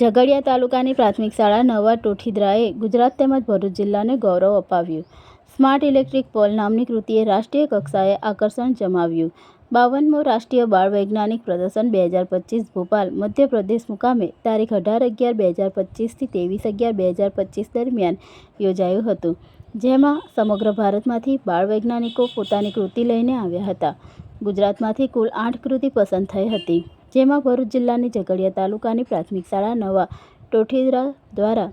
ઝઘડિયા તાલુકાની પ્રાથમિક શાળા નવા ટોઠીદ્રાએ ગુજરાત તેમજ ભરૂચ જિલ્લાને ગૌરવ અપાવ્યું. સ્માર્ટ ઇલેક્ટ્રિક પોલ નામની કૃતિએ રાષ્ટ્રીય કક્ષાએ આકર્ષણ જમાવ્યું. બાવનમો રાષ્ટ્રીય બાળ વૈજ્ઞાનિક પ્રદર્શન બે હજાર પચીસ ભોપાલ, મધ્યપ્રદેશ મુકામે તારીખ અઢાર અગિયાર બે હજાર પચીસથી ત્રેવીસ અગિયાર બે હજાર પચીસ દરમિયાન યોજાયું હતું, જેમાં સમગ્ર ભારતમાંથી બાળ વૈજ્ઞાનિકો પોતાની કૃતિ લઈને આવ્યા હતા. ગુજરાતમાંથી કુલ આઠ કૃતિ પસંદ થઈ હતી. જેમાં ભરૂચ જિલ્લાની ઝઘડિયા તાલુકાની પ્રાથમિક શાળા નવા ટોઠીદરા દ્વારા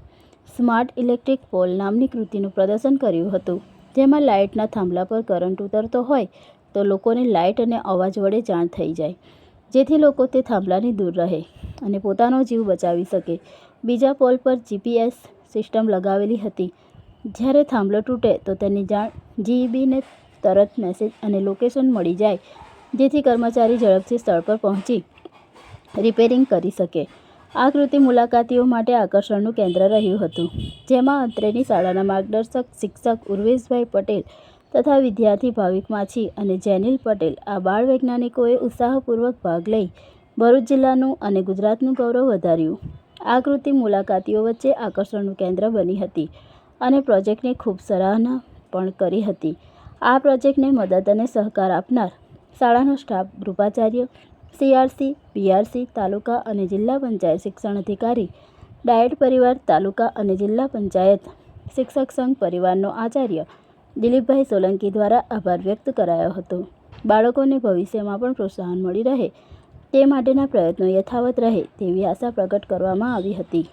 સ્માર્ટ ઇલેક્ટ્રિક પોલ નામની કૃતિનું પ્રદર્શન કર્યું હતું. જેમાં લાઇટના થાંભલા પર કરંટ ઉતરતો હોય તો લોકોને લાઇટ અને અવાજ વડે જાણ થઈ જાય, જેથી લોકો તે થાંભલાની દૂર રહે અને પોતાનો જીવ બચાવી શકે. બીજા પોલ પર જીપીએસ સિસ્ટમ લગાવેલી હતી. જ્યારે થાંભલો તૂટે તો તેની જાણ જીઈબીને તરત મેસેજ અને લોકેશન મળી જાય, જેથી કર્મચારી ઝડપથી સ્થળ પર પહોંચી રિપેરિંગ કરી શકે. આ કૃતિ મુલાકાતીઓ માટે આકર્ષણનું કેન્દ્ર રહ્યું હતું, જેમાં અંતરેની શાળાના માર્ગદર્શક શિક્ષક ઉર્વેશભાઈ પટેલ તથા વિદ્યાર્થી ભાવિક માછી અને જેનિલ પટેલ આ બાળ વૈજ્ઞાનિકોએ ઉત્સાહપૂર્વક ભાગ લઈ ભરૂચ જિલ્લાનું અને ગુજરાતનું ગૌરવ વધાર્યું. આ કૃતિ મુલાકાતીઓ વચ્ચે આકર્ષણનું કેન્દ્ર બની હતી અને પ્રોજેક્ટની ખૂબ સરાહના પણ કરી હતી. આ પ્રોજેક્ટને મદદ અને સહકાર આપનાર શાળાનો સ્ટાફ ગૃપાચાર્ય સીઆરસી, બીઆરસી, તાલુકા અને જિલ્લા પંચાયત શિક્ષણ અધિકારી, ડાયટ પરિવાર, તાલુકા અને જિલ્લા પંચાયત શિક્ષક સંઘ પરિવારનો આચાર્ય દિલીપભાઈ સોલંકી દ્વારા આભાર વ્યક્ત કરાયો હતો. બાળકોને ભવિષ્યમાં પણ પ્રોત્સાહન મળી રહે તે માટેના પ્રયત્નો યથાવત રહે તેવી આશા પ્રગટ કરવામાં આવી હતી.